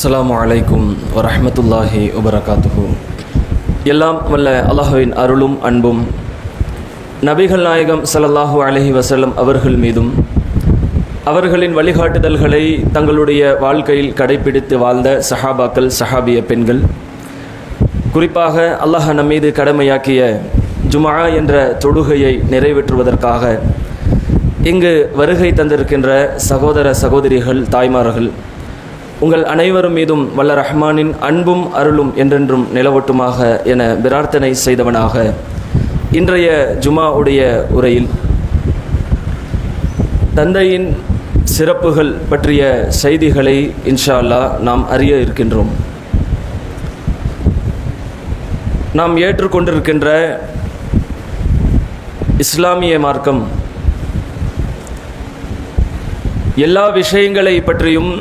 அஸ்லாம் வலைக்கும் வரமத்துல்லாஹி வபரகாத்துஹூ எல்லாம் வல்ல அல்லாஹுவின் அருளும் அன்பும் நபிகள் நாயகம் ஸல்லல்லாஹு அலஹி வஸல்லம் அவர்கள் மீதும் அவர்களின் வழிகாட்டுதல்களை தங்களுடைய வாழ்க்கையில் கடைபிடித்து வாழ்ந்த சஹாபாக்கள் சஹாபிய பெண்கள் குறிப்பாக அல்லாஹ் நம்மீது கடமையாக்கிய ஜுமா என்ற தொழுகையை நிறைவேற்றுவதற்காக இங்கு வருகை தந்திருக்கின்ற சகோதர சகோதரிகள் தாய்மார்கள் உங்கள் அனைவரும் மீதும் வல்ல ரஹ்மானின் அன்பும் அருளும் என்றென்றும் நிலவட்டுமாக என பிரார்த்தனை செய்தவனாக இன்றைய ஜுமா உடைய உரையில் தந்தையின் சிறப்புகள் பற்றிய செய்திகளை இன்ஷா அல்லாஹ் நாம் அறிய இருக்கின்றோம். நாம் ஏற்றுக்கொண்டிருக்கின்ற இஸ்லாமிய மார்க்கம் எல்லா விஷயங்களை பற்றியும்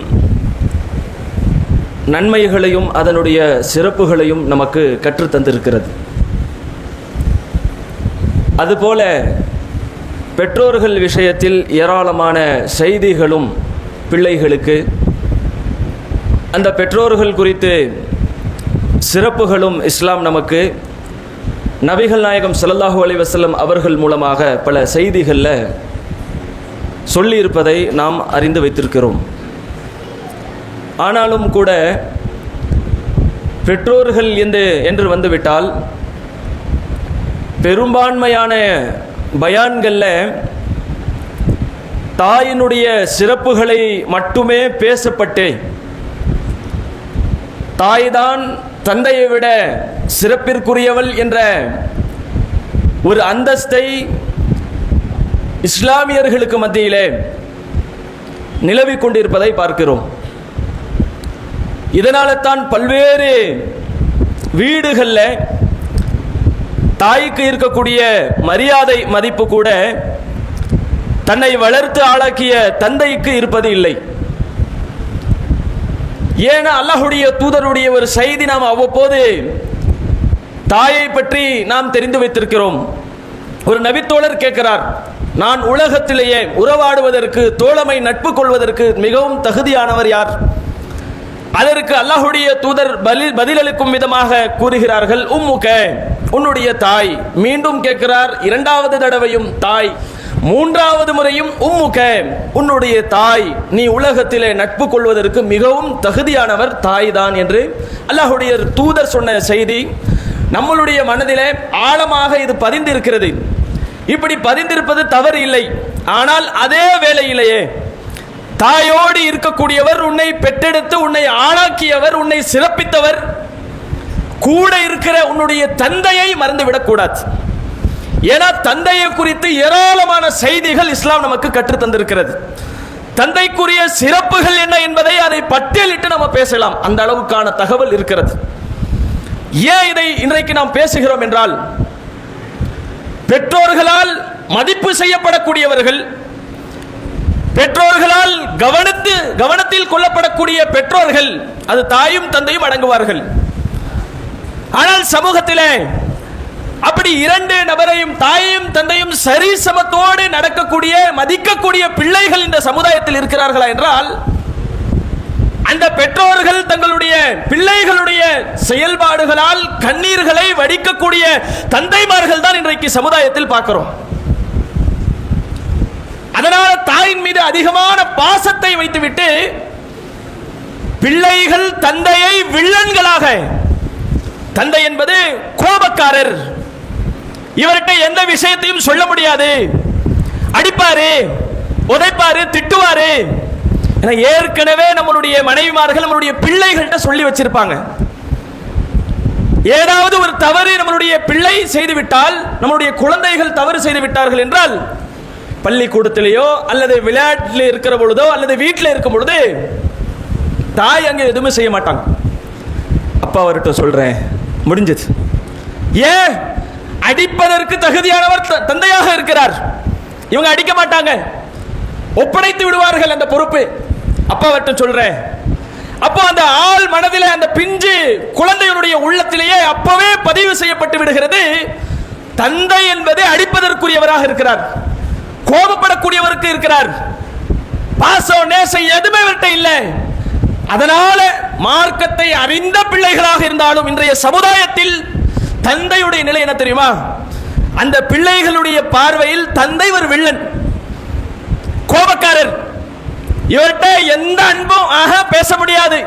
நன்மைகளையும் அதனுடைய சிறப்புகளையும் நமக்கு கற்றுத்தந்திருக்கிறது. அதுபோல பெற்றோர்கள் விஷயத்தில் ஏராளமான செய்திகளும் பிள்ளைகளுக்கு அந்த பெற்றோர்கள் குறித்து சிறப்புகளும் இஸ்லாம் நமக்கு நபிகள் நாயகம் ஸல்லல்லாஹு அலைஹி வஸல்லம் அவர்கள் மூலமாக பல செய்திகளில் சொல்லியிருப்பதை நாம் அறிந்து வைத்திருக்கிறோம். ஆனாலும் கூட பெற்றோர்கள் என்று என்று வந்துவிட்டால் பெரும்பான்மையான பயான்களில் தாயினுடைய சிறப்புகளை மட்டுமே பேசப்பட்டு தாய்தான் தந்தையை விட சிறப்பிற்குரியவள் என்ற ஒரு அந்தஸ்தை இஸ்லாமியர்களுக்கு மத்தியிலே நிலவிக் கொண்டிருப்பதை பார்க்கிறோம். இதனால தான் பல்வேறு வீடுகளில் தாய்க்கு இருக்கக்கூடிய மரியாதை மதிப்பு கூட தன்னை வளர்த்து ஆளாக்கிய தந்தைக்கு இருப்பது இல்லை. ஏன்னா அல்லாஹுடைய தூதருடைய ஒரு செய்தி நாம் அவ்வப்போது தாயை பற்றி நாம் தெரிந்து வைத்திருக்கிறோம். ஒரு நபித்தோழர் கேட்கிறார் நான் உலகத்திலேயே உறவாடுவதற்கு தோழமை நட்பு கொள்வதற்கு மிகவும் தகுதியானவர் யார்? அதற்கு அல்லாஹுடைய தூதர் பதிலளிக்கும் விதமாக கூறுகிறார்கள் உம்முக உன்னுடைய தாய் மீண்டும் கேட்கிறார் இரண்டாவது தடவையும் தாய் மூன்றாவது முறையும் உம்முக உன்னுடைய தாய் நீ உலகத்திலே நட்பு கொள்வதற்கு மிகவும் தகுதியானவர் தாய் தான் என்று அல்லாஹுடைய தூதர் சொன்ன செய்தி நம்மளுடைய மனதிலே ஆழமாக இது பதிந்திருக்கிறது. இப்படி பதிந்திருப்பது தவறு இல்லை. ஆனால் அதே வேளையிலேயே தாயோடு இருக்கக்கூடியவர் உன்னை பெற்றெடுத்து உன்னை ஆளாக்கியவர் உன்னை சிறப்பித்தவர். கூட இருக்கிற உன்னுடைய தந்தையை மறந்துவிடக்கூடாது ஏன்னா தந்தையை குறித்து ஏராளமான செய்திகள் இஸ்லாம் நமக்கு கற்றுத் தந்திருக்கிறது. தந்தைக்குரிய சிறப்புகள் என்ன என்பதை அதை பட்டியலிட்டு நம்ம பேசலாம். அந்த அளவுக்கான தகவல் இருக்கிறது. ஏன் இதை இன்றைக்கு நாம் பேசுகிறோம் என்றால் பெற்றோர்களால் மதிப்பு செய்யப்படக்கூடியவர்கள் பெற்றோர்களால் கவனித்து கவனத்தில் கொள்ளப்படக்கூடிய பெற்றோர்கள் அது தாயும் தந்தையும் அடங்குவார்கள். ஆனால் சமூகத்திலே அப்படி இரண்டு நபரையும் தாயையும் தந்தையும் சரி சமத்தோடு நடக்கக்கூடிய மதிக்கக்கூடிய பிள்ளைகள் இந்த சமுதாயத்தில் இருக்கிறார்களா என்றால் அந்த பெற்றோர்கள் தங்களுடைய பிள்ளைகளுடைய செயல்பாடுகளால் கண்ணீர்களை வடிக்கக்கூடிய தந்தைமார்கள் தான் இன்றைக்கு சமுதாயத்தில் பார்க்கிறோம். அதனால தாயின் மீது அதிகமான பாசத்தை வைத்துவிட்டு பிள்ளைகள் தந்தையை வில்லன்களாக தந்தை என்பது கோபக்காரர். இவர்கிட்ட எந்த விஷயத்தையும் சொல்ல முடியாது. அடிப்பாரு உதைப்பாரு திட்டுவாரு. என ஏற்கனவே நம்மளுடைய மனைவிமார்கள் நம்மளுடைய பிள்ளைகள்கிட்ட சொல்லி வச்சிருப்பாங்க. ஏதாவது ஒரு தவறு நம்மளுடைய பிள்ளை செய்துவிட்டால் நம்மளுடைய குழந்தைகள் தவறு செய்து விட்டார்கள் என்றால் பள்ளிக்கூடத்திலேயோ அல்லது விளையாட்டில் இருக்கிற பொழுதோ அல்லது வீட்டில் இருக்கும் பொழுது தாய் அங்கே எதுவுமே செய்ய மாட்டாங்க. அப்பா அவர்கிட்ட சொல்றேன் முடிஞ்சது. ஏன்? அடிப்பதற்கு தகுதியானவர் த- தந்தையாக இருக்கிறார். இவங்க அடிக்க மாட்டாங்க. ஒப்படைத்து விடுவார்கள் அந்த பொறுப்பு. அப்பா அவர்கிட்ட சொல்றேன் அப்போ அந்த ஆள் மனதில் அந்த பிஞ்சு குழந்தையினுடைய உள்ளத்திலேயே அப்பவே பதிவு செய்யப்பட்டு விடுகிறது. தந்தை என்பது அடிப்பதற்குரியவராக இருக்கிறார். கோபப்படக்கூடியவருக்கு இருக்கிறார். பாசம் நேசம் எதுவுமே இவர்கிட்ட இல்லை. அதனால மார்க்கத்தை அறிந்த பிள்ளைகளாக இருந்தாலும் இன்றைய சமுதாயத்தில் தந்தையுடைய நிலை என்ன தெரியுமா? அந்த பிள்ளைகளுடைய பார்வையில் தந்தை ஒரு வில்லன். கோபக்காரர். இவர்கிட்ட எந்த அன்பும் ஆக பேச முடியாது.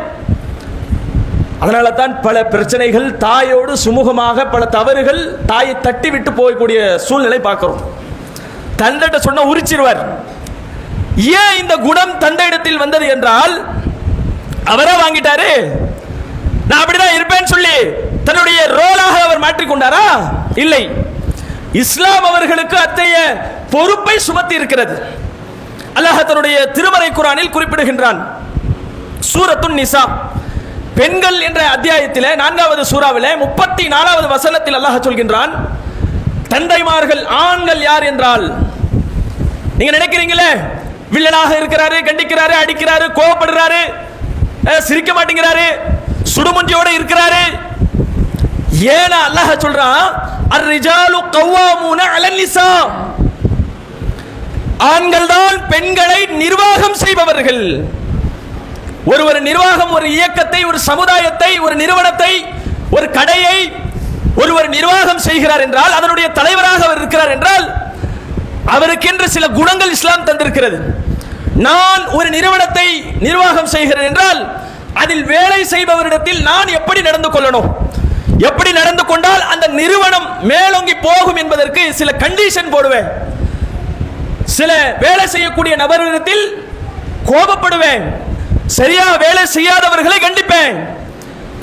அதனால தான் பல பிரச்சனைகள் தாயோடு சுமூகமாக பல தவறுகள் தாயை தட்டி விட்டு போகக்கூடிய சூழ்நிலை பார்க்கிறோம். தந்தைட்ட சொன்ன உரிச்சிருவார். ஏன் இந்த குணம் தந்தையிடத்தில் வந்தது என்றால் அவரே வாங்கிட்டாரு. நான் அப்படிதான் இருப்பேன்னு சொல்லி தன்னுடைய ரோலாக அவர் மாற்றிக்கொண்டாரா? இல்லை. இஸ்லாம் அவர்களுக்கு அத்தகைய பொறுப்பை சுமத்தி இருக்கிறது. அல்லாஹ் தன்னுடைய திருமறை குரானில் குறிப்பிடுகின்றான். சூரத்துன் நிசா. பெண்கள் என்ற அத்தியாயத்தில் நான்காவது சூறாவில் முப்பத்தி நாலாவது வசனத்தில் அல்லாஹ் சொல்கின்றான் தந்தைமார்கள் ஆண்கள் யார் என்றால் நீங்க நினைக்கிறீங்களே? வில்லனாக இருக்கிறாரு கண்டிக்கிறாரு அடிக்கிறாரு கோவப்படுறாரு சிரிக்க மாட்டேங்கிறாரு சுடுமுஞ்சியோட இருக்கிறாரு. ஏன அல்லாஹ் சொல்றான் அர் கவ்வாமூன அலன் ஆண்கள் தான் பெண்களை நிர்வாகம் செய்பவர்கள். ஒருவர் நிர்வாகம் ஒரு இயக்கத்தை ஒரு சமுதாயத்தை ஒரு நிறுவனத்தை ஒரு கடையை ஒருவர் நிர்வாகம் செய்கிறார் என்றால் அதனுடைய தலைவராக அவர் இருக்கிறார் என்றால் அவருக்கென்று சில குணங்கள் இஸ்லாம் தந்திருக்கிறது. நான் ஒரு நிறுவனத்தை நிர்வாகம் செய்கிறேன் என்றால் அதில் வேலை செய்பவரிடத்தில் நான் எப்படி நடந்து கொள்ளணும்? எப்படி நடந்து கொண்டால் அந்த நிறுவனம் மேலோங்கி போகும் என்பதற்கு சில கண்டிஷன் போடுவேன். சில வேலை செய்யக்கூடிய நபர்களிடத்தில் கோபப்படுவேன். சரியா வேலை செய்யாதவர்களை கண்டிப்பேன்.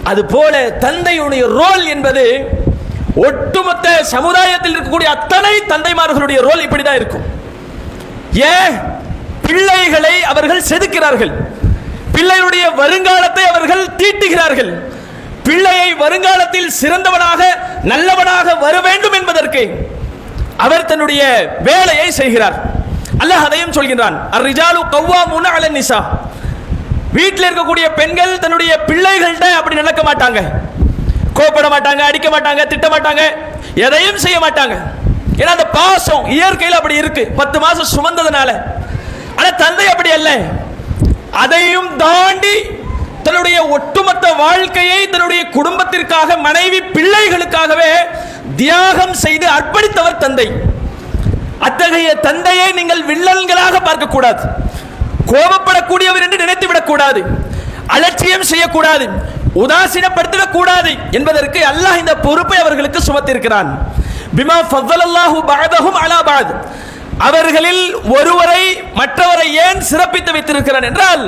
அதுபோல தந்தையுடைய ரோல் என்பது ஒட்டுமொத்த சமுதாயத்தில் இருக்கக்கூடிய அத்தனை தந்தைமார்களுடைய ரோல் இப்படிதான் இருக்கும். ஏன் பிள்ளைகளை அவர்கள் செதுக்கிறார்கள். பிள்ளையுடைய வருங்காலத்தை அவர்கள் தீட்டுகிறார்கள். பிள்ளையை வருங்காலத்தில் சிறந்தவனாக நல்லவனாக வர வேண்டும் என்பதற்கு அவர் தன்னுடைய வேலையை செய்கிறார். அல்லாஹ் அதையும் சொல்கின்றான். அர்ரிஜாலு கவ்வாமுன அலன் நிசா வீட்டில் இருக்கக்கூடிய பெண்கள் தன்னுடைய பிள்ளைகள்கிட்ட அப்படி நடக்க மாட்டாங்க. கோபப்பட மாட்டாங்க அடிக்க மாட்டாங்க திட்ட மாட்டாங்க எதையும் செய்ய மாட்டாங்க. ஏன்னா அந்த பாசம் இயற்கையில் அப்படி இருக்கு. பத்து மாசம் சுமந்ததுனால. ஆனா தந்தை அப்படி அல்ல. அதையும் தாண்டி தன்னுடைய ஒட்டுமொத்த வாழ்க்கையை தன்னுடைய குடும்பத்திற்காக மனைவி பிள்ளைகளுக்காகவே தியாகம் செய்து அர்ப்பணித்தவர் தந்தை. அத்தகைய தந்தையை நீங்கள் வில்லன்களாக பார்க்கக்கூடாது. கோபப்படக்கூடியவர் என்று நினைத்து விடக்கூடாது அலட்சியம் செய்யக்கூடாது. உதாசீனப்படுத்திட கூடாது என்பதற்கு அல்லாஹ் இந்த பொறுப்பை அவர்களுக்கு சுமத்திருக்கிறான். பிமா ஃபضலல்லாஹு பஅதஹும் அலா பஅத். அவர்களில் ஒருவரை மற்றவரை ஏன் சிறப்பித்து வைத்திருக்கிறான் என்றால்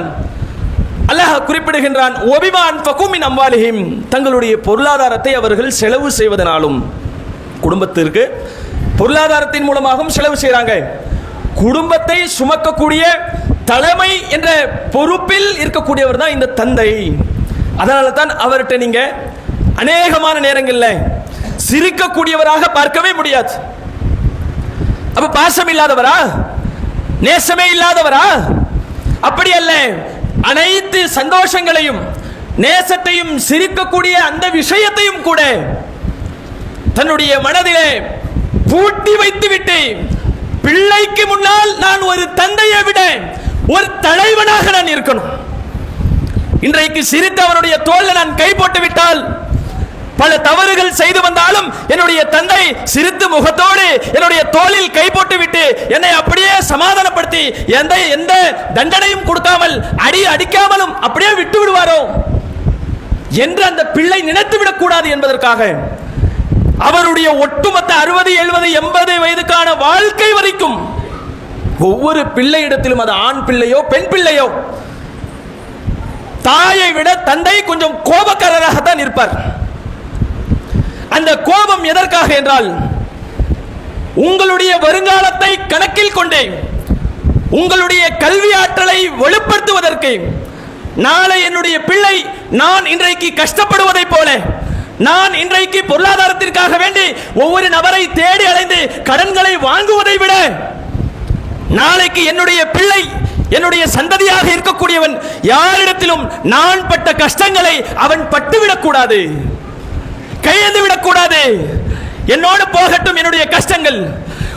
அல்லாஹ் குறிப்பிடுகின்றான் ஒபிமான் ஃபகுமின் அம்வாலிஹிம். தங்களுடைய பொருளாதாரத்தை அவர்கள் செலவு செய்வதனாலும் குடும்பத்திற்கு பொருளாதாரத்தின் மூலமாகவும் செலவு செய்கிறாங்க குடும்பத்தை சுமக்கக்கூடிய தலைமை என்ற பொறுப்பில் இருக்கக்கூடியவர் தான் இந்த தந்தை. அதனால தான் அவர்கிட்ட நீங்க அநேகமான நேரங்களில் சிரிக்கக்கூடியவராக பார்க்கவே முடியாது. அப்ப பாசம் இல்லாதவரா? நேசமே இல்லாதவரா? அப்படி அல்ல. அனைத்து சந்தோஷங்களையும் நேசத்தையும் சிரிக்கக்கூடிய அந்த விஷயத்தையும் கூட தன்னுடைய மனதிலே பூட்டி வைத்து விட்டு பிள்ளைக்கு முன்னால் நான் ஒரு தந்தையை விட ஒரு தலைவனாக நான் இருக்கணும். இன்றைக்கு சிரித்து அவருடைய தோல்லை நான் கை போட்டு விட்டால் பல தவறுகள் செய்து வந்தாலும் என்னுடைய தந்தை சிரித்து முகத்தோடு என்னுடைய தோளில் கை போட்டு விட்டு என்னை அப்படியே சமாதானப்படுத்தி எந்த எந்த தண்டனையும் கொடுக்காமல் அடி அடிக்காமலும் அப்படியே விட்டு விடுவாரோ என்று அந்த பிள்ளை நினைத்து விடக்கூடாது என்பதற்காக அவருடைய ஒட்டுமொத்த அறுபது எழுபது எண்பது வயதுக்கான வாழ்க்கை வரைக்கும் ஒவ்வொரு பிள்ளையிடத்திலும் அது ஆண் பிள்ளையோ பெண் பிள்ளையோ தாயை விட தந்தை கொஞ்சம் கோபக்காரராகத்தான் இருப்பார். அந்த கோபம் எதற்காக என்றால் உங்களுடைய வருங்காலத்தை கணக்கில் கொண்டே உங்களுடைய கல்வி ஆற்றலை வெளிப்படுத்துவதற்கு நாளை என்னுடைய பிள்ளை நான் இன்றைக்கு கஷ்டப்படுவதைப் போல நான் இன்றைக்கு பொருளாதாரத்திற்காக வேண்டி ஒவ்வொரு நபரை தேடி அலைந்து கடன்களை வாங்குவதை விட நாளைக்கு என்னுடைய பிள்ளை என்னுடைய சந்ததியாக இருக்கக்கூடியவன் யாரிடத்திலும் நான் பட்ட கஷ்டங்களை அவன் பட்டுவிடக் கூடாது கையெழுந்து விடக்கூடாது. என்னோடு போகட்டும் என்னுடைய கஷ்டங்கள்.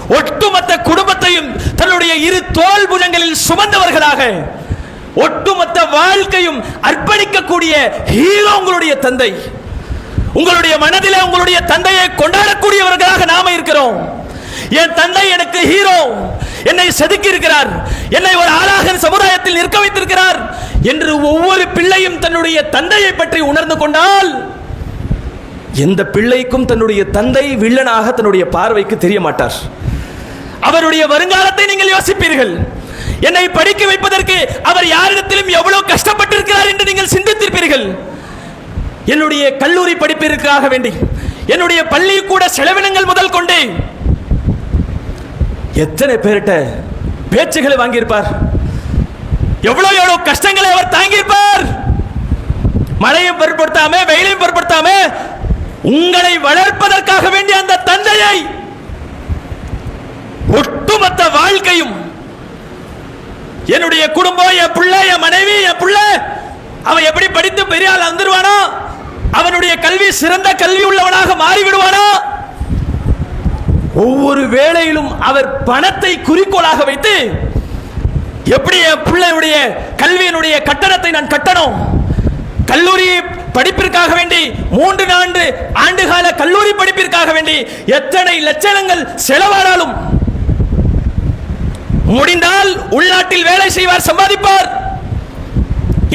ஒட்டுமொத்த குடும்பத்தையும் தன்னுடைய இரு தோல் புஜங்களில் சுமந்தவர்களாக ஒட்டுமொத்த வாழ்க்கையும் அர்ப்பணிக்கக்கூடிய ஹீரோ உங்களுடைய தந்தை. உங்களுடைய மனதிலே உங்களுடைய தந்தையை கொண்டாடக்கூடியவர்களாக நாம இருக்கிறோம். என் தந்தை எனக்கு ஹீரோ. என்னை செதுக்கி இருக்கிறார் என்னை ஒரு ஆளாக சமுதாயத்தில் நிற்க வைத்திருக்கிறார் என்று ஒவ்வொரு பிள்ளையும் தன்னுடைய தந்தையை பற்றி உணர்ந்து கொண்டால் எந்த பிள்ளைக்கும் தன்னுடைய தந்தை வில்லனாக தன்னுடைய பார்வைக்கு தெரிய மாட்டார். அவருடைய வருங்காலத்தை நீங்கள் யோசிப்பீர்கள். என்னை படிக்க வைப்பதற்கு அவர் யாரிடத்திலும் எவ்வளவு கஷ்டப்பட்டிருக்கிறார் என்று நீங்கள் சிந்தித்திருப்பீர்கள். என்னுடைய கல்லூரி படிப்பிற்காக வேண்டி என்னுடைய பள்ளி கூட செலவினங்கள் முதல் கொண்டு எத்தனை பேர்கிட்ட பேச்சுகளை வாங்கியிருப்பார்? எவ்வளவு எவ்வளவு கஷ்டங்களை அவர் தாங்கியிருப்பார்? மழையும் பொருட்படுத்தாம வெயிலையும் பொருட்படுத்தாம உங்களை வளர்ப்பதற்காக வேண்டிய அந்த தந்தையை ஒட்டுமொத்த வாழ்க்கையும் என்னுடைய குடும்பம் என் பிள்ளை என் மனைவி என் பிள்ளை அவன் எப்படி படித்து பெரிய ஆள் வந்துருவானோ அவனுடைய கல்வி சிறந்த கல்வி உள்ளவனாக மாறிவிடுவானோ ஒவ்வொரு வேளையிலும் அவர் பணத்தை குறிக்கோளாக வைத்து எப்படி என் பிள்ளையுடைய கல்வியினுடைய கட்டணத்தை நான் கட்டணும்? கல்லூரி படிப்பிற்காக வேண்டி மூன்று நான்கு ஆண்டுகால கல்லூரி படிப்பிற்காக வேண்டி எத்தனை லட்சணங்கள் செலவானாலும் முடிந்தால் உள்நாட்டில் வேலை செய்வார் சம்பாதிப்பார்.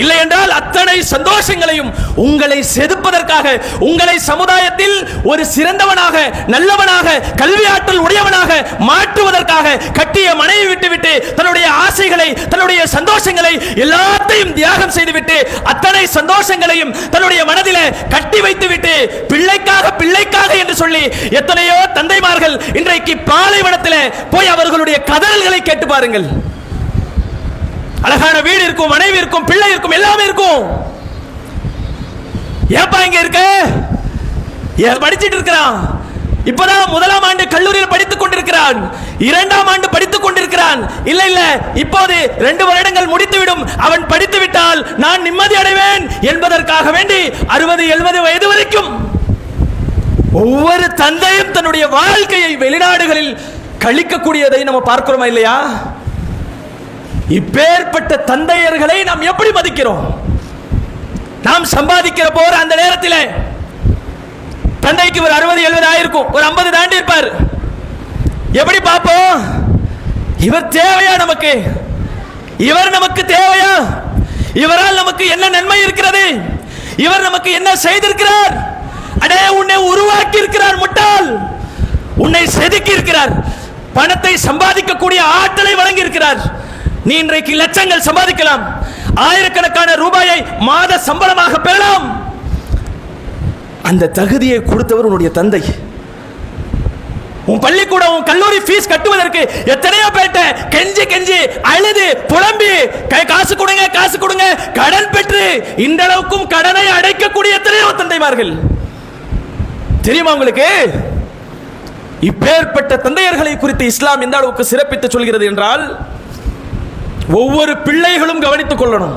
இல்லை என்றால் அத்தனை சந்தோஷங்களையும் உங்களை செதுப்பதற்காக உங்களை சமுதாயத்தில் ஒரு சிறந்தவனாக நல்லவனாக கல்வி ஆற்றல் உடையவனாக மாற்றுவதற்காக கட்டிய மனைவி விட்டுவிட்டு தன்னுடைய ஆசைகளை தன்னுடைய சந்தோஷங்களை எல்லாத்தையும் தியாகம் செய்துவிட்டு அத்தனை சந்தோஷங்களையும் தன்னுடைய மனதில கட்டி வைத்துவிட்டு பிள்ளைக்காக பிள்ளைக்காக என்று சொல்லி எத்தனையோ தந்தைமார்கள் இன்றைக்கு பாலைவனத்தில் போய் அவர்களுடைய கதறல்களை கேட்டு பாருங்கள். அழகான வீடு இருக்கும் மனைவி இருக்கும் பிள்ளை இருக்கும் எல்லாமே இருக்கும். ஏப்பா இங்க இருக்க? ஏன் படிச்சிட்டு இருக்கிறான். இப்பதான் முதலாம் ஆண்டு கல்லூரியில் படித்துக் கொண்டிருக்கிறான். இரண்டாம் ஆண்டு படித்துக் கொண்டிருக்கிறான். இல்ல இல்ல இப்போது ரெண்டு வருடங்கள் முடித்துவிடும். அவன் படித்து விட்டால் நான் நிம்மதி அடைவேன் என்பதற்காக வேண்டி அறுபது எழுபது வயது வரைக்கும் ஒவ்வொரு தந்தையும் தன்னுடைய வாழ்க்கையை வெளிநாடுகளில் கழிக்கக்கூடியதை நம்ம பார்க்கிறோமா இல்லையா? இப்பேற்பட்ட தந்தையர்களை நாம் எப்படி மதிக்கிறோம்? நாம் சம்பாதிக்கிற போற அந்த நேரத்தில். தந்தைக்கு ஒரு அறுபது எழுபது ஆயிருக்கும். ஒரு ஐம்பது தாண்டி இருப்பார். எப்படி பார்ப்போம்? இவர் தேவையா நமக்கு? இவர் நமக்கு தேவையா? இவரால் நமக்கு என்ன நன்மை இருக்கிறது? இவர் நமக்கு என்ன செய்திருக்கிறார்? அடே உன்னை உருவாக்கி இருக்கிறார் முட்டாள். உன்னை செதுக்கி இருக்கிறார் பணத்தை சம்பாதிக்கக்கூடிய ஆற்றலை வழங்கி இருக்கிறார் நீ இன்றைக்கு லட்சங்கள் சம்பாதிக்கலாம். ஆயிரக்கணக்கான ரூபாயை மாத சம்பளமாக பெறலாம். அந்த தகுதியை கொடுத்தவர் உன்னுடைய தந்தை. உன் பள்ளிக்கூடம் உன் கல்லூரி ஃபீஸ் கட்டுவதற்கு எத்தனையோ பேர்ட்ட கெஞ்சி கெஞ்சி அழுது புலம்பி கை காசு கொடுங்க காசு கொடுங்க கடன் பெற்று இந்த அளவுக்கும் கடனை அடைக்கக்கூடிய எத்தனையோ தந்தைமார்கள். தெரியுமா உங்களுக்கு? இப்பேற்பட்ட தந்தையர்களை குறித்து இஸ்லாம் எந்த அளவுக்கு சிறப்பித்து சொல்கிறது என்றால் ஒவ்வொரு பிள்ளைகளும் கவனித்துக் கொள்ளணும்.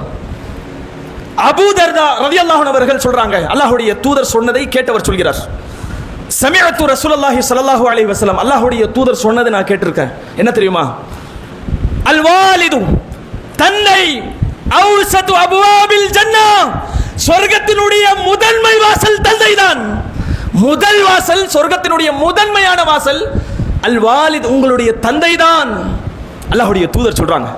அபூதர்தா ரவி அல்லாஹன் அவர்கள் சொல்றாங்க அல்லாஹுடைய தூதர் சொன்னதை கேட்டவர் சொல்கிறார். சமீபத்து ரசூல் அல்லாஹி சல்லாஹூ அலி வசலம் அல்லாஹுடைய தூதர் சொன்னதை நான் கேட்டிருக்கேன். என்ன தெரியுமா? அல்வாலிது தன்னை அவுசத்து அபுவாபில் ஜன்னா. சொர்க்கத்தினுடைய முதன்மை வாசல் தந்தைதான். முதல் வாசல் சொர்க்கத்தினுடைய முதன்மையான வாசல் அல்வாலித் உங்களுடைய உங்களுடைய தந்தைதான். அல்லாஹுடைய தூதர் சொல்றாங்க.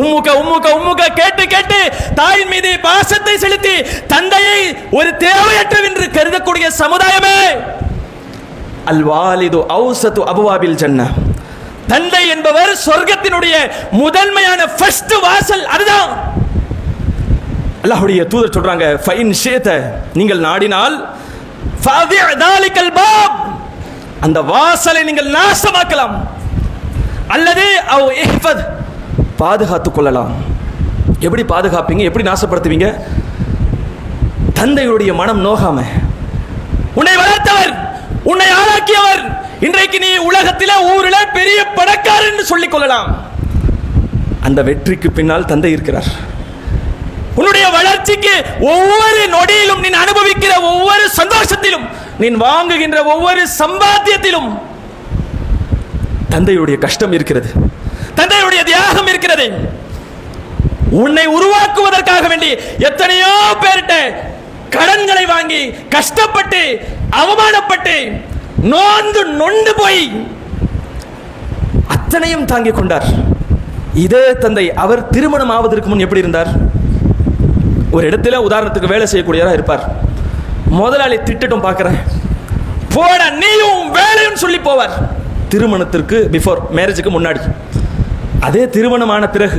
உம்முக உம்முக உம்முக கேட்டு கேட்டு தாயின் மீது பாசத்தை செலுத்தி தந்தையை ஒரு தேவையற்றவென்று கருதக்கூடிய சமுதாயமே. அல் வாலிது ஔசத்து அபுவாபில் ஜன்ன. தந்தை என்பவர் சொர்க்கத்தினுடைய முதன்மையான ஃபர்ஸ்ட் வாசல் அதுதான். அல்லாஹுடைய தூதர் சொல்றாங்க ஃபைன் ஷேத நீங்கள் நாடினால் ஃபஅதி' பாப். அந்த வாசலை நீங்கள் நாசமாக்கலாம். அல்லது அவ் இஹ்ஃபத் பாதுகாத்துக் கொள்ளலாம். எப்படி பாதுகாப்பீங்க? எப்படி நாசப்படுத்துவீங்க? தந்தையுடைய மனம் நோகாம. உன்னை வளர்த்தவர் உன்னை ஆளாக்கியவர் இன்றைக்கு நீ உலகத்தில் ஊரில் பெரிய பணக்காரர் சொல்லிக் கொள்ளலாம். அந்த வெற்றிக்கு பின்னால் தந்தை இருக்கிறார். உன்னுடைய வளர்ச்சிக்கு ஒவ்வொரு நொடியிலும் நீ அனுபவிக்கிற ஒவ்வொரு சந்தோஷத்திலும் நீ வாங்குகின்ற ஒவ்வொரு சம்பாத்தியத்திலும் தந்தையுடைய கஷ்டம் இருக்கிறது. தந்தையுடைய தியாகம் இருக்கிறது. உன்னை உருவாக்குவதற்காக வேண்டி எத்தனையோ பேர்கிட்ட கடன்களை வாங்கி கஷ்டப்பட்டு அவமானப்பட்டு நோந்து நொண்டு போய் அத்தனையும் தாங்கிக் கொண்டார். இதே தந்தை அவர் திருமணம் ஆவதற்கு முன் எப்படி இருந்தார்? ஒரு இடத்துல உதாரணத்துக்கு வேலை செய்யக்கூடியவராக இருப்பார். முதலாளி திட்டட்டும் பார்க்குறேன். போட நீயும் வேலையும் சொல்லி போவார். திருமணத்திற்கு பிஃபோர் மேரேஜுக்கு முன்னாடி. அதே திருமணமான பிறகு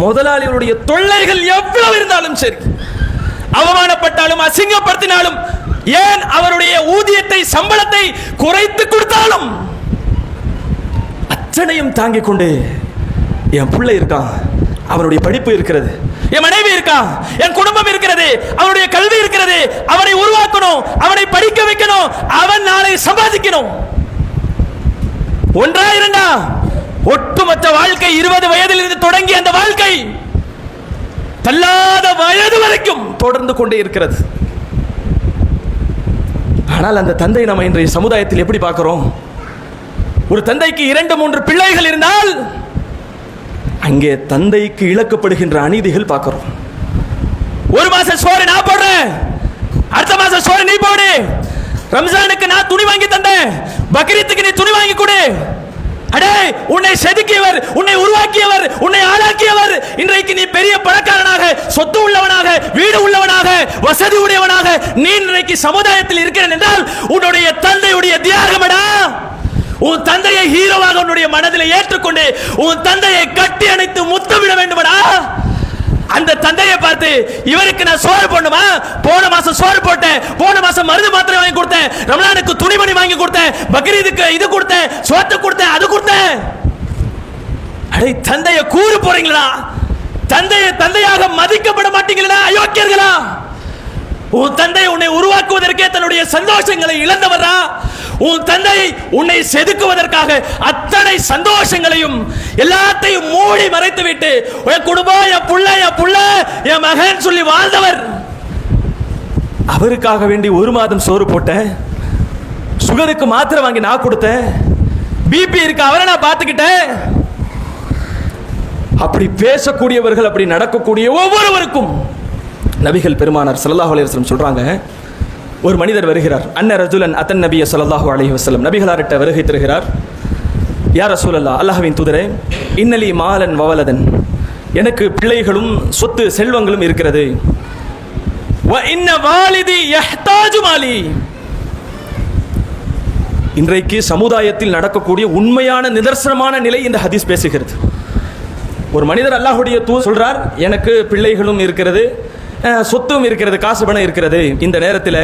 முதலாளிகளுடைய தொல்லைகள் எவ்வளவு இருந்தாலும் சரி அவமானப்பட்டாலும் அசிங்கப்படுத்தினாலும் ஏன் அவருடைய ஊதியத்தை சம்பளத்தை குறைத்து கொடுத்தாலும் அச்சனையும் தாங்கிக் கொண்டு என் பிள்ளை இருக்கான் அவருடைய படிப்பு இருக்கிறது என் மனைவி இருக்கா என் குடும்பம் இருக்கிறது அவனுடைய கல்வி இருக்கிறது அவனை உருவாக்கணும் அவனை படிக்க வைக்கணும் அவன் நாளை சம்பாதிக்கணும். ஒன்றா இரண்டா? ஒட்டுமொத்த வாழ்க்கை இருபது வயதில் இருந்து தொடங்கி அந்த வாழ்க்கை தள்ளாத வயது வரைக்கும் தொடர்ந்து கொண்டே இருக்கிறது. ஆனால் அந்த தந்தை நம்ம இன்றைய சமுதாயத்தில் எப்படி பார்க்கிறோம்? ஒரு தந்தைக்கு இரண்டு மூன்று பிள்ளைகள் இருந்தால் அங்கே தந்தைக்கு இழக்கப்படுகின்ற அநீதிகள் பார்க்கிறோம். ஒரு மாசம் சோறு நான் போடுறேன். அடுத்த மாசம் சோறு நீ போடு. ரம்ஜானுக்கு நான் துணி வாங்கி தந்தேன். பக்ரீத்துக்கு நீ துணி வாங்கி கொடு. அடே உன்னை செதுக்கியவர் உன்னை உருவாக்கியவர் உன்னை ஆளாக்கியவர். இன்றைக்கு நீ பெரிய பணக்காரனாக சொத்து உள்ளவனாக வீடு உள்ளவனாக வசதி உடையவனாக நீ இன்றைக்கு சமுதாயத்தில் இருக்கிறேன் என்றால் உன்னுடைய தந்தையுடைய தியாகமடா உன் தந்தையை ஹீரோவாக உன்னுடைய மனதில் ஏற்றுக்கொண்டு உன் தந்தையை கட்டி அணைத்து முத்தமிட வேண்டுமடா? அந்த தந்தையை பார்த்து இவருக்கு நான் சோறு போடணுமா? போன மாசம் சோறு போட்டேன். போன மாசம் மருந்து மாத்திரை வாங்கி கொடுத்தேன். ரமலானுக்கு துணிமணி வாங்கி கொடுத்தேன். பக்ரீதுக்கு இது கொடுத்தேன். சோத்து கொடுத்தேன். அது கொடுத்தேன். அடே தந்தையை கூறு போறீங்களா? தந்தையை தந்தையாக மதிக்கப்பட மாட்டீங்களா? அயோக்கியர்களா? உன் தந்தை உன்னை உருவாக்குவதற்கே தன்னுடைய சந்தோஷங்களை இழந்தவரா? உன் தந்தை உன்னை செதுக்குவதற்காக அத்தனை சந்தோஷங்களையும் எல்லாத்தையும் மூடி மறைத்து விட்டு என் குடும்பம் என் புள்ள என் புள்ள என் மகன் சொல்லி வாழ்ந்தவர். அவருக்காக வேண்டி ஒரு மாதம் சோறு போட்டேன் சுகருக்கு மாத்திரை வாங்கி நான் கொடுத்தேன். பிபி இருக்கு அவரை நான் பார்த்துக்கிட்டேன். அப்படி பேசக்கூடியவர்கள் அப்படி நடக்கக்கூடிய ஒவ்வொருவருக்கும் நபிகள் பெருமானார் சல்லாஹ் அலையம் சொல்கிறாங்க ஒரு மனிதர் வருகிறார். அன்ன ரஜுலன் அத்தன் நபிய சல்லாஹு அலஹி வஸல்லம். நபிகளார்கிட்ட வருகை தருகிறார். யார் ரசூலல்லா அல்லாஹவின் தூதரே இன்னலி மாலன் வவலதன். எனக்கு பிள்ளைகளும் சொத்து செல்வங்களும் இருக்கிறது. வ வாலிதி மாலி. இன்றைக்கு சமுதாயத்தில் நடக்கக்கூடிய உண்மையான நிதர்சனமான நிலை இந்த ஹதீஸ் பேசுகிறது. ஒரு மனிதர் அல்லாஹுடைய தூ சொல்றார் எனக்கு பிள்ளைகளும் இருக்கிறது சொத்தும் இருக்கிறது காசு பணம் இருக்கிறது. இந்த நேரத்தில்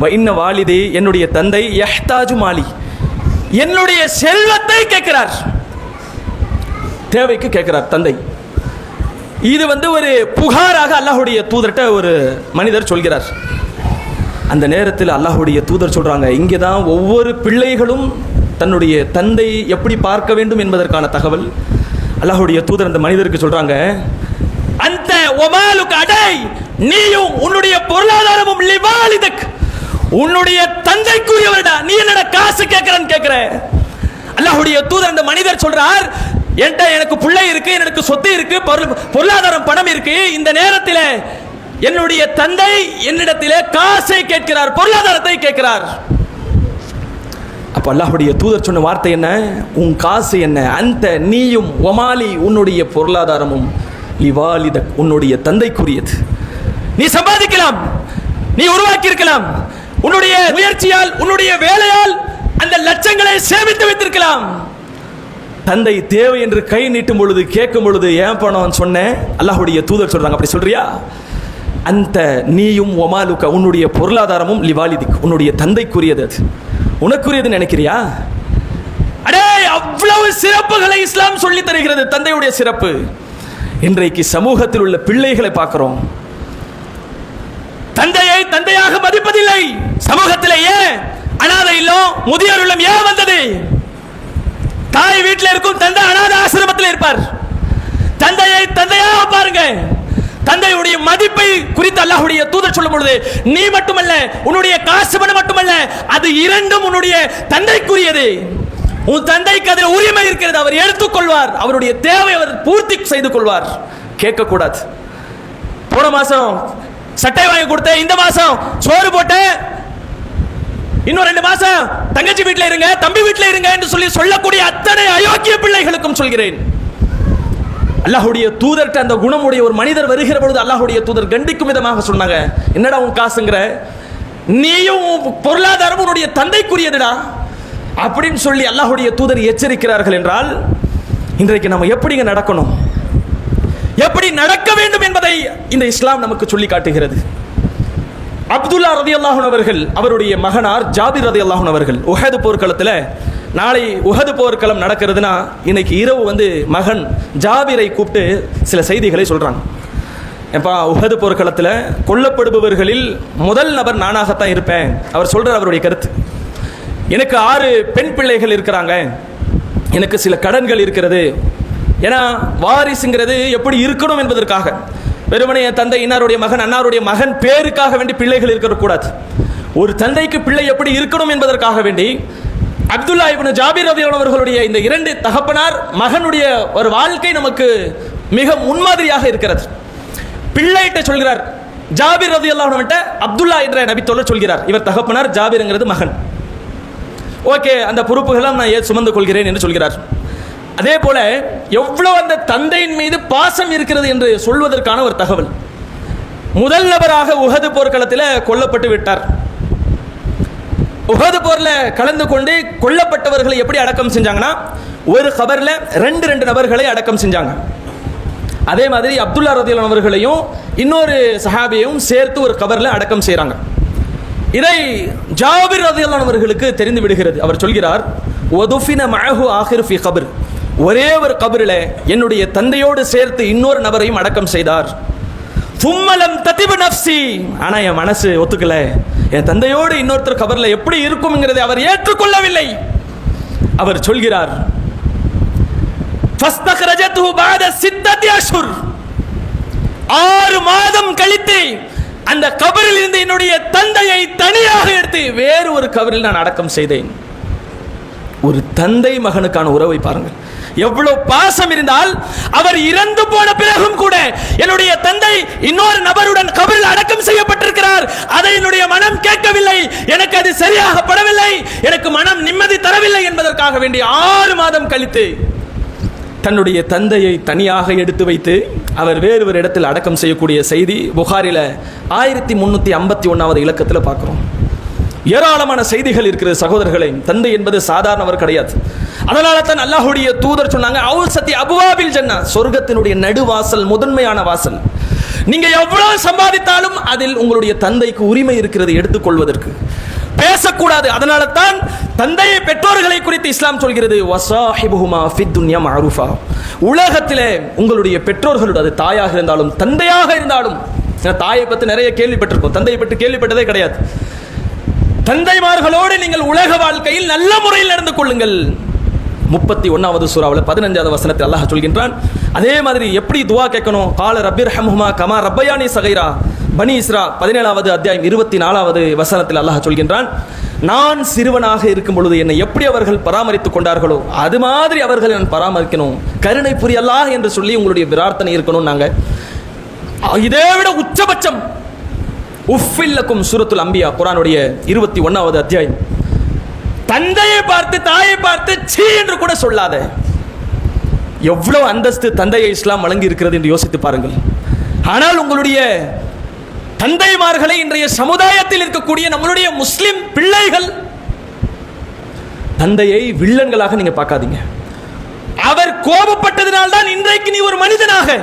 வ இன்ன வாலிதி என்னுடைய தந்தை எஹ்தாஜு மாலி. என்னுடைய செல்வத்தை கேட்கிறார். தேவைக்கு கேட்கிறார் தந்தை. இது வந்து ஒரு புகாராக அல்லாஹுடைய தூதர்கிட்ட ஒரு மனிதர் சொல்கிறார். அந்த நேரத்தில் அல்லாஹுடைய தூதர் சொல்கிறாங்க இங்கே தான் ஒவ்வொரு பிள்ளைகளும் தன்னுடைய தந்தை எப்படி பார்க்க வேண்டும் என்பதற்கான தகவல். அல்லாஹுடைய தூதர் அந்த மனிதருக்கு சொல்கிறாங்க அந்த ஒமாலுக்கு அடை நீயும் உன்னுடைய பொருளாதாரமும் லிவாலிதக். உன்னுடைய தந்தைக்குரியவர்டா. நீ என்னடா காசு கேட்கறன்னு கேட்கிற அல்லாஹுடைய தூதர் அந்த மனிதர் சொல்றார் என்கிட்ட எனக்கு பிள்ளை இருக்கு எனக்கு சொத்து இருக்கு பொருள் பொருளாதாரம் பணம் இருக்கு. இந்த நேரத்தில் என்னுடைய தந்தை என்னிடத்தில் காசை கேட்கிறார் பொருளாதாரத்தை கேட்கிறார். அப்போ அல்லாஹுடைய தூதர் சொன்ன வார்த்தை என்ன? உன் காசு என்ன? அந்த நீயும் ஒமாலி உன்னுடைய பொருளாதாரமும் லிவாலித உன்னுடைய தந்தைக்குரியது. நீ சம்பாதிக்கலாம். நீ உருவாக்கி இருக்கலாம் உன்னுடைய முயற்சியால் உன்னுடைய வேலையால் அந்த லட்சங்களை சேமித்து வைத்திருக்கலாம். தந்தை தேவை என்று கை நீட்டும் பொழுது கேட்கும் பொழுது ஏன் பணம் சொன்னேன்? அல்லாஹுடைய தூதர் சொல்றாங்க அப்படி சொல்றியா? அந்த நீயும் ஒமாலுக்க உன்னுடைய பொருளாதாரமும் லிவாலிதிக் உன்னுடைய தந்தைக்குரியது அது. உனக்குரியதுன்னு நினைக்கிறியா? அடே அவ்வளவு சிறப்புகளை இஸ்லாம் சொல்லி தருகிறது தந்தையுடைய சிறப்பு. இன்றைக்கு சமூகத்தில் உள்ள பிள்ளைகளை பார்க்குறோம். தந்தையை தந்தையாக மதிப்பதில்லை. சமூகத்தில் ஏன்? அனாதை இல்லம் முதியோர் இல்லம் ஏன் வந்தது? தாய் வீட்டில் இருக்கும் தந்தை அனாத ஆசிரமத்தில் இருப்பார். தந்தையை தந்தையாக பாருங்க தந்தையுடைய மதிப்பை குறித்து அல்லாஹுடைய தூதர் சொல்லும் பொழுது நீ மட்டுமல்ல உன்னுடைய காசு பணம் மட்டுமல்ல அது இரண்டும் உன்னுடைய தந்தைக்குரியது. உன் தந்தைக்கு அதில் உரிமை இருக்கிறது அவர் எடுத்துக்கொள்வார். அவருடைய தேவை அவர் பூர்த்தி செய்து கொள்வார். கேட்கக்கூடாது. போன மாசம் சட்டை வாங்கி கொடுத்தேன் இந்த மாசம் சோறு போட்டேன் இன்னும் ரெண்டு மாசம் தங்கச்சி வீட்டில் இருங்க தம்பி வீட்டில் இருங்க என்று சொல்லி சொல்லக்கூடிய அத்தனை அயோக்கிய பிள்ளைகளுக்கும் சொல்கிறேன். அல்லாஹுடைய தூதர்கிட்ட அந்த குணமுடைய ஒரு மனிதர் வருகிற பொழுது அல்லாஹுடைய தூதர் கண்டிக்கும் விதமாக சொன்னாங்க. என்னடா உன் காசுங்கிற? நீயும் பொருளாதாரம் உன்னுடைய தந்தைக்குரியதுடா? அப்படின்னு சொல்லி அல்லாஹுடைய தூதர் எச்சரிக்கிறார்கள் என்றால் இன்றைக்கு நம்ம எப்படிங்க நடக்கணும்? எப்படி நடக்க வேண்டும் என்பதை இந்த இஸ்லாம் நமக்கு சொல்லி காட்டுகிறது. அப்துல்லா ரதி அவர்கள் அவருடைய மகனார் ஜாபிர் ரதி அல்லாஹன் அவர்கள் உஹது போர்க்களத்தில் நாளை உஹது போர்க்களம் நடக்கிறதுனா இன்னைக்கு இரவு வந்து மகன் ஜாபிரை கூப்பிட்டு சில செய்திகளை சொல்கிறாங்க எப்பா உஹது போர்க்களத்தில் கொல்லப்படுபவர்களில் முதல் நபர் நானாகத்தான் இருப்பேன். அவர் சொல்கிறார் அவருடைய கருத்து. எனக்கு ஆறு பெண் பிள்ளைகள் இருக்கிறாங்க. எனக்கு சில கடன்கள் இருக்கிறது. ஏன்னா வாரிசுங்கிறது எப்படி இருக்கணும் என்பதற்காக. வெறுமனே என் தந்தை இன்னாருடைய மகன் அன்னாருடைய மகன் பேருக்காக வேண்டி பிள்ளைகள் இருக்கக்கூடாது. ஒரு தந்தைக்கு பிள்ளை எப்படி இருக்கணும் என்பதற்காக வேண்டி அப்துல்லா இப்னு ஜாபீர் ரதி அவர்களுடைய இந்த இரண்டு தகப்பனார் மகனுடைய ஒரு வாழ்க்கை நமக்கு மிக முன்மாதிரியாக இருக்கிறது. பிள்ளைகிட்ட சொல்கிறார் ஜாபீர் ரதி அல்லாஹன்ட்ட அப்துல்லா என்ற நபி தொல்ல சொல்கிறார். இவர் தகப்பனார் ஜாபீர்ங்கிறது மகன். ஓகே அந்த பொறுப்புகளெல்லாம் நான் ஏன் சுமந்து கொள்கிறேன் என்று சொல்கிறார். அதே போல எவ்வளவு அந்த தந்தையின் மீது பாசம் இருக்கிறது என்று சொல்வதற்கான ஒரு தகவல். முதல் நபராக உகது போர்க்களத்தில் கொல்லப்பட்டு விட்டார். உகது போர்ல கலந்து கொண்டு கொல்லப்பட்டவர்களை எப்படி அடக்கம் செஞ்சாங்கன்னா ஒரு கபர்ல ரெண்டு ரெண்டு நபர்களை அடக்கம் செஞ்சாங்க. அதே மாதிரி அப்துல்லா ரதியல் அவர்களையும் இன்னொரு சஹாபியையும் சேர்த்து ஒரு கபர்ல அடக்கம் செய்கிறாங்க இதை ஜாபிர் ரதியல்லான் அவர்களுக்கு தெரிந்து விடுகிறது. அவர் சொல்கிறார் ஒதுஃபின மழகு ஆஹிர் ஃபி கபர். ஒரே ஒரு கபரில் என்னுடைய தந்தையோடு சேர்த்து இன்னொரு நபரையும் அடக்கம் செய்தார். தும்மலம் ததிபு நப்சி ஆனா என் மனசு ஒத்துக்கல. என் தந்தையோடு இன்னொருத்தர் கபரில் எப்படி இருக்கும்ங்கிறதை அவர் ஏற்றுக்கொள்ளவில்லை. அவர் சொல்கிறார் ஆறு மாதம் கழித்து அந்த கபரில் இருந்து என்னுடைய தந்தையை தனியாக எடுத்து வேறு ஒரு கபரில் நான் அடக்கம் செய்தேன். ஒரு தந்தை மகனுக்கான உறவை பாருங்கள். எவ்வளவு பாசம் இருந்தால் அவர் இறந்து போன பிறகும் கூட என்னுடைய தந்தை இன்னொரு நபருடன் கபரில் அடக்கம் செய்யப்பட்டிருக்கிறார். அதை என்னுடைய மனம் கேட்கவில்லை. எனக்கு அது சரியாக படவில்லை எனக்கு மனம் நிம்மதி தரவில்லை என்பதற்காக வேண்டி ஆறு மாதம் கழித்து தன்னுடைய தந்தையை தனியாக எடுத்து வைத்து அவர் வேறு ஒரு இடத்தில் அடக்கம் செய்யக்கூடிய செய்தி புகாரில் ஆயிரத்தி முந்நூற்றி ஐம்பத்தி ஒன்றாவது இலக்கத்தில் பார்க்குறோம். ஏராளமான செய்திகள் இருக்கிறது சகோதரர்களே தந்தை என்பது சாதாரணவர் கிடையாது. அதனால தான் அல்லாஹுடைய தூதர் சொன்னாங்க அவுசத்தி அபுவாபில் ஜன்னா சொர்க்கத்தினுடைய நடுவாசல் முதன்மையான வாசல். நீங்க எவ்வளவு சம்பாதித்தாலும் அதில் உங்களுடைய தந்தைக்கு உரிமை இருக்கிறது எடுத்துக்கொள்வதற்கு. பேசக்கூடாது. அதனால தான் தந்தையை பெற்றோர்களை குறித்து இஸ்லாம் சொல்கிறது வசாஹிபுஹுமா ஃபித் துன்யா மஅரூஃபா உலகத்திலே உங்களுடைய பெற்றோர்களுடைய அது தாயாக இருந்தாலும் தந்தையாக இருந்தாலும் தாயை பற்றி நிறைய கேள்விப்பட்டிருக்கோம். தந்தையை பற்றி கேள்விப்பட்டதே கிடையாது. தந்தைமார்களோடு நீங்கள் உலக வாழ்க்கையில் நல்ல முறையில் நடந்து கொள்ளுங்கள். முப்பத்தி ஒன்றாவது சூறாவில் பதினஞ்சாவது வசனத்தில் அல்லாஹ் சொல்கின்றான் அதே மாதிரி எப்படி துவா கேட்கணும்? கால ரபிர் ஹம்ஹுமா கமா ரப்பயானி சகைரா. பனி இஸ்ரா பதினேழாவது அத்தியாயம் இருபத்தி நாலாவது வசனத்தில் அல்லாஹ் சொல்கின்றான் நான் சிறுவனாக இருக்கும் பொழுது என்னை எப்படி அவர்கள் பராமரித்துக் கொண்டார்களோ அது மாதிரி அவர்கள் நான் பராமரிக்கணும். கருணை புரியல்லாஹ் என்று சொல்லி உங்களுடைய பிரார்த்தனை இருக்கணும் நாங்கள் இதை விட உச்சபட்சம் உஃபில்லக்கும் சுரத்துல் அம்பியா குரானுடைய இருபத்தி ஒன்னாவது அத்தியாயம். தந்தையை பார்த்து தாயை பார்த்து சீ என்று கூட சொல்லாத. எவ்வளவு அந்தஸ்து தந்தையை இஸ்லாம் வழங்கி இருக்கிறது என்று யோசித்து பாருங்கள். ஆனால் உங்களுடைய தந்தைமார்களை இன்றைய சமுதாயத்தில் இருக்கக்கூடிய நம்மளுடைய முஸ்லிம் பிள்ளைகள் தந்தையை வில்லன்களாக நீங்க பார்க்காதீங்க. அவர் கோபப்பட்டதினால்தான் இன்றைக்கு நீ ஒரு மனிதனாக.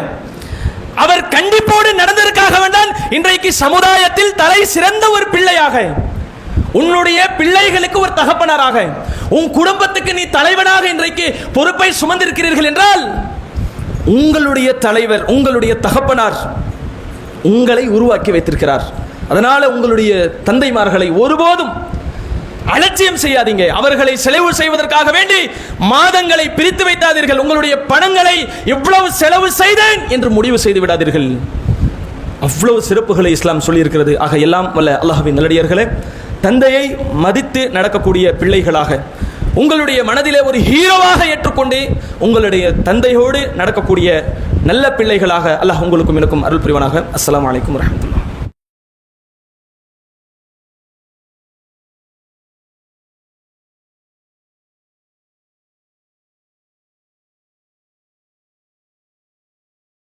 அவர் கண்டிப்போடு நடந்ததற்காக வேண்டாம். இன்றைக்கு சமுதாயத்தில் தலை சிறந்த ஒரு பிள்ளையாக. உன்னுடைய பிள்ளைகளுக்கு ஒரு தகப்பனராக. உன் குடும்பத்துக்கு நீ தலைவனாக இன்றைக்கு பொறுப்பை சுமந்திருக்கிறீர்கள் என்றால் உங்களுடைய தலைவர் உங்களுடைய தகப்பனார் உங்களை உருவாக்கி வைத்திருக்கிறார். அதனால் உங்களுடைய தந்தைமார்களை ஒருபோதும் அலட்சியம் செய்யாதீங்க. அவர்களை செலவு செய்வதற்காக வேண்டி மாதங்களை பிரித்து வைத்தாதீர்கள். உங்களுடைய பணங்களை எவ்வளவு செலவு செய்தேன் என்று முடிவு செய்து விடாதீர்கள். அவ்வளவு சிறப்புகளை இஸ்லாம் சொல்லியிருக்கிறது. ஆக எல்லாம் வல்ல அல்லாஹ்வின் நல்லடியர்களே தந்தையை மதித்து நடக்கக்கூடிய பிள்ளைகளாக உங்களுடைய மனதிலே ஒரு ஹீரோவாக ஏற்றுக்கொண்டு உங்களுடைய தந்தையோடு நடக்கக்கூடிய நல்ல பிள்ளைகளாக அல்லாஹ் உங்களுக்கும் எனக்கும் அருள் புரிவனாக. அஸ்லாம் வலைக்கம் வரமத்துல்லா